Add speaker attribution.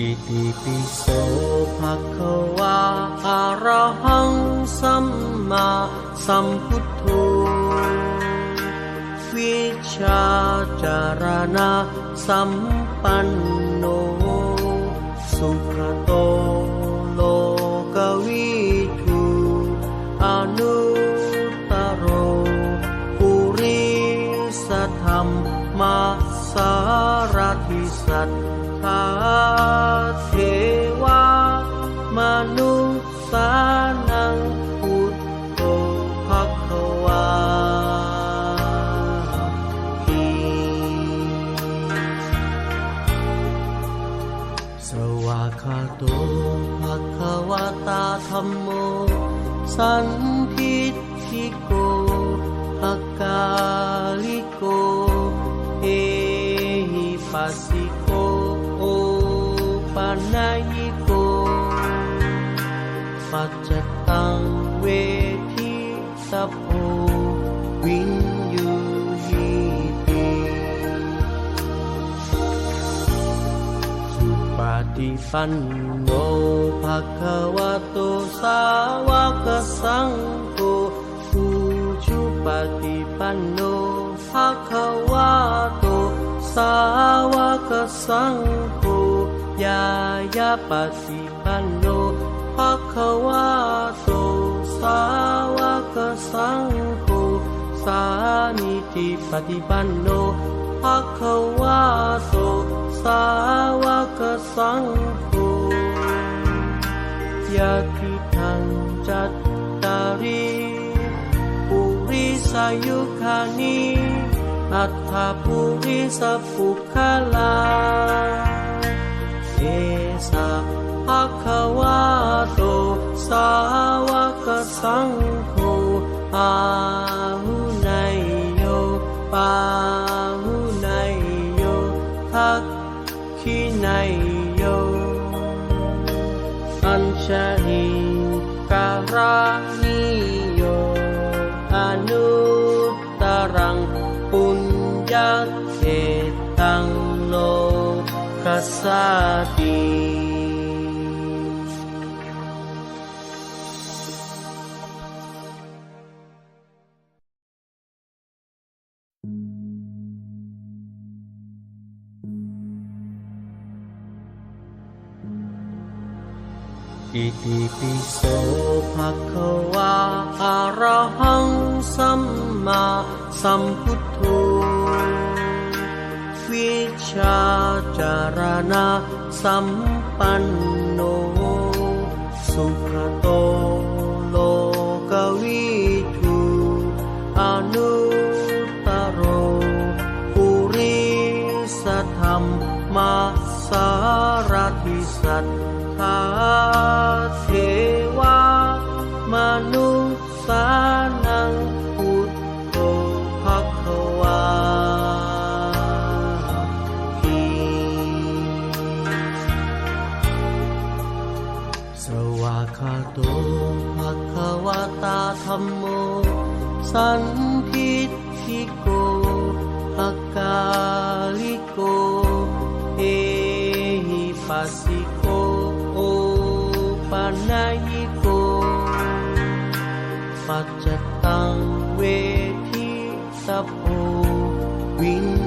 Speaker 1: อิติปิโสภะคะวาอะระหังสัมมาสัมพุทโธวิชาจารณะสัมปันโน สุขโตารทิสัทธาเทวามนุษย์สานังพุทโธภควาทีสวากาโตภควะตาธัมโม สันทิฏฐิโกภกา หิปัสสิโกโอปะนายิโกปัจจ สาวกสังโฆยายาปฏิปันโนภะคะวะโตสาวกสังโฆสามิติปฏิปันโนภะคะวะโตสาวกสังโฆยะทิทังจัตตาริปุริสายุคานิ อัตถาปุริสปุคลาเอสะภะคะวะโต สาวกสังโฆอาหุไนโยปาหุไนโยทักขิไน กัสสาติอิติปิโสภะคะ วิชาจารณะสัมปันโน สุขโตโลกวิทูอนุตโรปุริสธรรมมาสารทิสัทธาเทวามนุษย์ สวากขาโตภะคะวะตาธัมโม สันทิฏฐิโกภะกาลิโก เอหิปัสสิโก โอปะนายิโก ปัจจตังเวทิสัพโพวิน